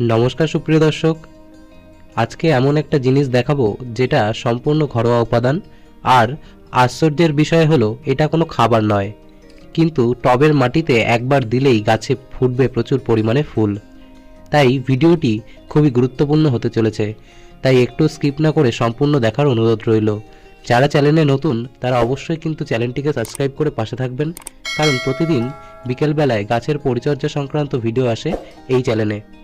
নমস্কার সুপ্রিয় দর্শক। আজকে এমন একটা জিনিস দেখাবো যেটা সম্পূর্ণ ঘরোয়া উপাদান। আর আশ্চর্যের বিষয় হলো, এটা কোনো খাবার নয়। কিন্তু টবের মাটিতে একবার দিলেই গাছে ফুটবে প্রচুর পরিমাণে ফুল। তাই ভিডিওটি খুবই গুরুত্বপূর্ণ হতে চলেছে। তাই একটু স্কিপ না করে সম্পূর্ণ দেখার অনুরোধ রইল। যারা চ্যানেলে নতুন, তারা অবশ্যই কিন্তু চ্যানেলটিকে সাবস্ক্রাইব করে পাশে থাকবেন। কারণ প্রতিদিন বিকেলবেলায় গাছের পরিচর্যা সংক্রান্ত ভিডিও আসে এই চ্যানেলে।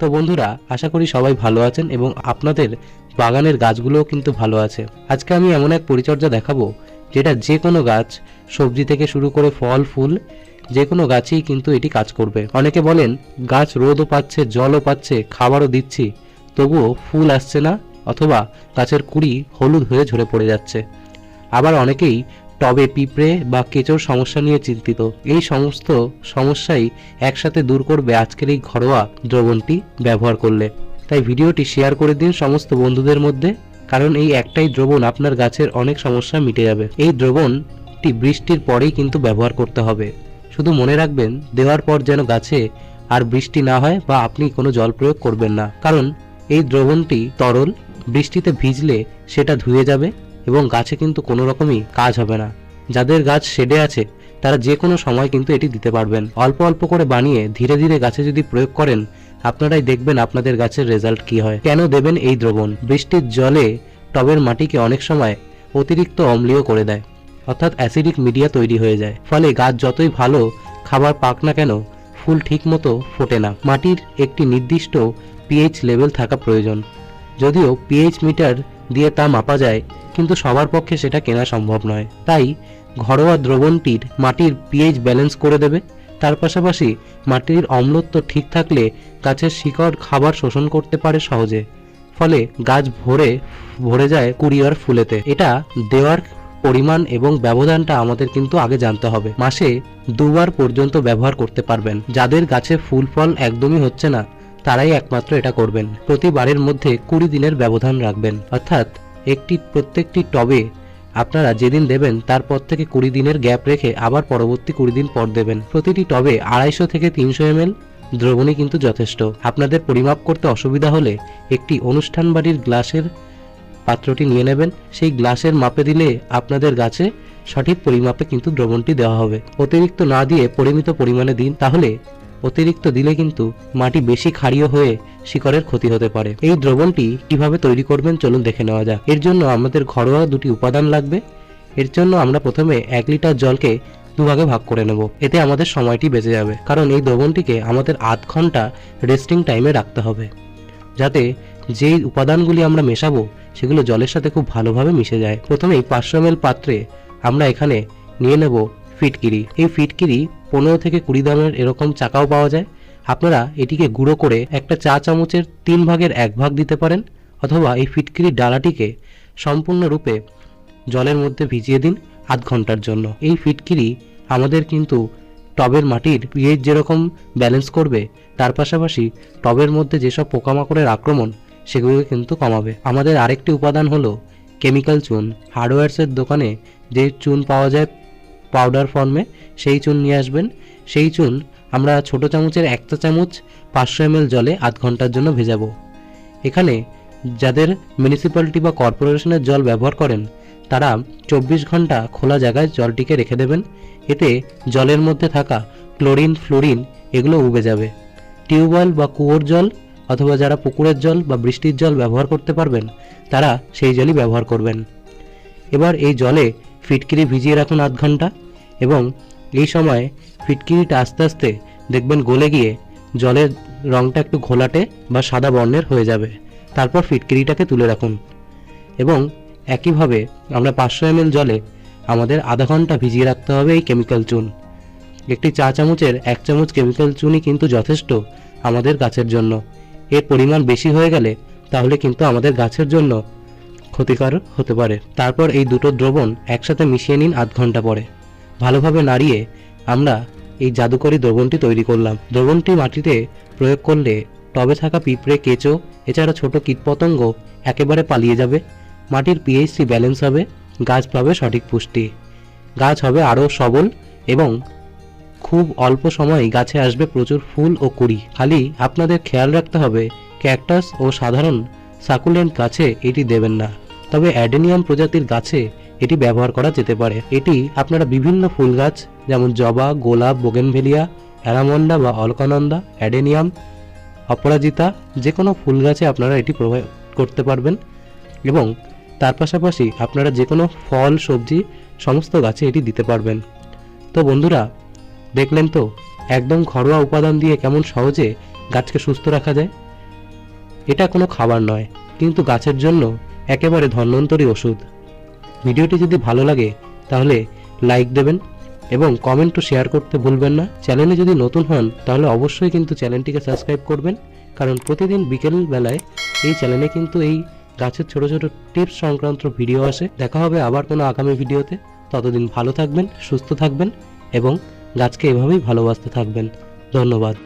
তো বন্ধুরা, আশা করি সবাই ভালো আছেন এবং আপনাদের বাগানের গাছগুলোও কিন্তু ভালো আছে। আজকে আমি এমন এক পরিচর্যা দেখাবো, যেটা যে কোনো গাছ সবজি থেকে শুরু করে ফল, ফুল, যে কোনো গাছেই কিন্তু এটি কাজ করবে। অনেকে বলেন, গাছ রোদও পাচ্ছে, জলও পাচ্ছে, খাবারও দিচ্ছি, তবুও ফুল আসছে না, অথবা গাছের কুড়ি হলুদ হয়ে ঝরে পড়ে যাচ্ছে। আবার অনেকেই টবে পিঁপড়ে বা কেঁচোর সমস্যা নিয়ে চিন্তিত। এই সমস্ত সমস্যাই একসাথে দূর করবে আজকের এই ঘরোয়া দ্রবণটি ব্যবহার করলে। তাই ভিডিওটি শেয়ার করে দিন সমস্ত বন্ধুদের মধ্যে, কারণ এই একটাই দ্রবণ আপনার গাছের অনেক সমস্যা মিটে যাবে। এই দ্রবণটি বৃষ্টির পরেই কিন্তু ব্যবহার করতে হবে। শুধু মনে রাখবেন, দেওয়ার পর যেন গাছে আর বৃষ্টি না হয় বা আপনি কোনো জল প্রয়োগ করবেন না। কারণ এই দ্রবণটি তরল, বৃষ্টিতে ভিজলে সেটা ধুয়ে যাবে এবং গাছে কিন্তু কোনো রকমই কাজ হবে না। যাদের গাছ শেডে আছে, তারা যে কোনো সময় কিন্তু এটি দিতে পারবেন। অল্প অল্প করে বানিয়ে ধীরে ধীরে গাছে যদি প্রয়োগ করেন, আপনারাই দেখবেন আপনাদের গাছের রেজাল্ট কি হয়। কেন দেবেন এই দ্রবণ? বৃষ্টির জলে টবের মাটিকে অনেক সময় অতিরিক্ত অম্লীয় করে দেয়, অর্থাৎ অ্যাসিডিক মিডিয়া তৈরি হয়ে যায়। ফলে গাছ যতই ভালো খাবার পাক না কেন, ফুল ঠিকমতো ফোটে না। মাটির একটি নির্দিষ্ট পিএইচ লেভেল থাকা প্রয়োজন। যদিও পিএইচ মিটার দিয়ে তা মাপা যায়, কিন্তু সবার পক্ষে সেটা কেনা সম্ভব নয়। তাই ঘরোয়া দ্রবণটির মাটির পিএইচ ব্যালেন্স করে দেবে। তার পাশাপাশি মাটির অম্লত্ব ঠিক থাকলে গাছের শিকড় খাবার শোষণ করতে পারে সহজে। ফলে গাছ ভরে ভরে যায় কুড়ি ফুলেতে। এটা দেওয়ার পরিমাণ এবং ব্যবধানটা আমাদের কিন্তু আগে জানতে হবে। মাসে দুবার পর্যন্ত ব্যবহার করতে পারবেন। যাদের গাছে ফুল ফল একদমই হচ্ছে না তারাই একমাত্র এটা করবেন। প্রতিবারের মধ্যে কুড়ি দিনের ব্যবধান রাখবেন। অর্থাৎ একটি, প্রত্যেকটি টবে আপনারা যেদিন দেবেন তারপর থেকে কুড়ি দিনের গ্যাপ রেখে আবার পরবর্তী কুড়ি দিন পর দেবেন। প্রতিটি টবে আড়াইশো থেকে তিনশো এম দ্রবণই কিন্তু যথেষ্ট। আপনাদের পরিমাপ করতে অসুবিধা হলে একটি অনুষ্ঠান বাড়ির গ্লাসের পাত্রটি নিয়ে নেবেন। সেই গ্লাসের মাপে দিলে আপনাদের গাছে সঠিক পরিমাপে কিন্তু দ্রবণটি দেওয়া হবে। অতিরিক্ত না দিয়ে পরিমিত পরিমাণে দিন, তাহলে অতিরিক্ত দিলে কিন্তু মাটি বেশি ক্ষারীয় হয়ে শিকড়ের ক্ষতি হতে পারে। এই দ্রবণটি কীভাবে তৈরি করবেন চলুন দেখে নেওয়া যাক। এর জন্য আমাদের ঘরোয়া দুটি উপাদান লাগবে। এর জন্য আমরা প্রথমে এক লিটার জলকে দুভাগে ভাগ করে নেব। এতে আমাদের সময়টি বেঁচে যাবে, কারণ এই দ্রবণটিকে আমাদের আধ ঘণ্টা রেস্টিং টাইমে রাখতে হবে। যাতে যেই উপাদানগুলি আমরা মেশাবো, সেগুলো জলের সাথে খুব ভালোভাবে মিশে যায়। প্রথমেই পাঁচশো এম পাত্রে আমরা এখানে নিয়ে নেব ফিটকিরি। এই ফিটকিরি পনেরো থেকে কুড়ি দামের এরকম চাকাও পাওয়া যায়। আপনারা এটিকে গুঁড়ো করে একটা চা চামচের তিন ভাগের এক ভাগ দিতে পারেন, অথবা এই ফিটকিরির ডালাটিকে সম্পূর্ণরূপে জলের মধ্যে ভিজিয়ে দিন আধ ঘণ্টার জন্য। এই ফিটকিরি আমাদের কিন্তু টবের মাটির পিএইচ যেরকম ব্যালেন্স করবে, তার পাশাপাশি টবের মধ্যে যেসব পোকামাকড়ের আক্রমণ সেগুলোকে কিন্তু কমাবে। আমাদের আরেকটি উপাদান হলো কেমিক্যাল চুন। হার্ডওয়্যার্সের দোকানে যে চুন পাওয়া যায় পাউডার ফর্মে সেই চুন নিয়ে আসবেন। সেই চুন আমরা ছোট চামচের একটা চামচ পাঁচশো এম জলে আধ ঘণ্টার জন্য ভেজাবো। এখানে যাদের মিউনিসিপ্যালিটি বা কর্পোরেশনের জল ব্যবহার করেন, তারা চব্বিশ ঘণ্টা খোলা জায়গায় জলটিকে রেখে দেবেন। এতে জলের মধ্যে থাকা ক্লোরিন ফ্লোরিন এগুলো উবে যাবে। টিউবওয়েল বা কুয়োর জল অথবা যারা পুকুরের জল বা বৃষ্টির জল ব্যবহার করতে পারবেন, তারা সেই জলই ব্যবহার করবেন। এবার এই জলে ফিটকিরি ভিজিয়ে রাখুন আধ ঘণ্টা। এবং এই সময় ফিটকিরিটা আস্তে আস্তে দেখবেন গলে গিয়ে জলের রঙটা একটু ঘোলাটে বা সাদা বর্ণের হয়ে যাবে। তারপর ফিটকিরিটাকে তুলে রাখুন। এবং একইভাবে আমরা পাঁচশো এম জলে আমাদের আধা ঘণ্টা ভিজিয়ে রাখতে হবে এই কেমিক্যাল চুন। একটি চা চামচের এক চামচ কেমিক্যাল চুনই কিন্তু যথেষ্ট আমাদের গাছের জন্য। এর পরিমাণ বেশি হয়ে গেলে তাহলে কিন্তু আমাদের গাছের জন্য ক্ষতিকারক হতে পারে। তারপর এই দুটো দ্রবণ একসাথে মিশিয়ে নিন আধ ঘণ্টা পরে। ভালোভাবে নাড়িয়ে আমরা এই জাদুকরি দ্রবণটি তৈরি করলাম। দ্রবণটি মাটিতে প্রয়োগ করলে টবে থাকা পিঁপড়ে, কেঁচো, এছাড়া ছোট কীটপতঙ্গ একেবারে পালিয়ে যাবে। মাটির পিএইচসি ব্যালেন্স হবে, গাছ পাবে সঠিক পুষ্টি। গাছ হবে আরও সবল এবং খুব অল্প সময় গাছে আসবে প্রচুর ফুল ও কুড়ি। খালি আপনাদের খেয়াল রাখতে হবে, ক্যাকটাস ও সাধারণ সাকুলেন্ট গাছে এটি দেবেন না। তবে অ্যাডেনিয়াম প্রজাতির গাছে এটি ব্যবহার করা যেতে পারে। এটি আপনারা বিভিন্ন ফুল গাছ, যেমন জবা, গোলাপ, বোগেনভেলিয়া, অ্যারামন্ডা বা অলকানন্দা, অ্যাডেনিয়াম, অপরাজিতা যে কোনো ফুল গাছে আপনারা এটি প্রয়োগ করতে পারবেন। এবং তার পাশাপাশি আপনারা যে কোনো ফল, সবজি, সমস্ত গাছে এটি দিতে পারবেন। তো বন্ধুরা, দেখলেন তো, একদম ঘরোয়া উপাদান দিয়ে কেমন সহজে গাছকে সুস্থ রাখা যায়? এটা কোনো খাবার নয়, কিন্তু গাছের জন্য একেবারে ধন্বন্তরী ওষুধ। ভিডিওটি যদি ভালো লাগে, তাহলে লাইক দেবেন এবং কমেন্ট ও শেয়ার করতে ভুলবেন না। চ্যানেলে যদি নতুন হন, তাহলে অবশ্যই কিন্তু চ্যানেলটিকে সাবস্ক্রাইব করবেন, কারণ প্রতিদিন বিকেল বেলায় এই চ্যানেলে কিন্তু এই গাছের ছোট ছোট টিপস সংক্রান্ত ভিডিও আসে। দেখা হবে আবার কোনো আগামী ভিডিওতে। ততদিন ভালো থাকবেন, সুস্থ থাকবেন এবং গাছকে এভাবেই ভালোবাসতে থাকবেন। ধন্যবাদ।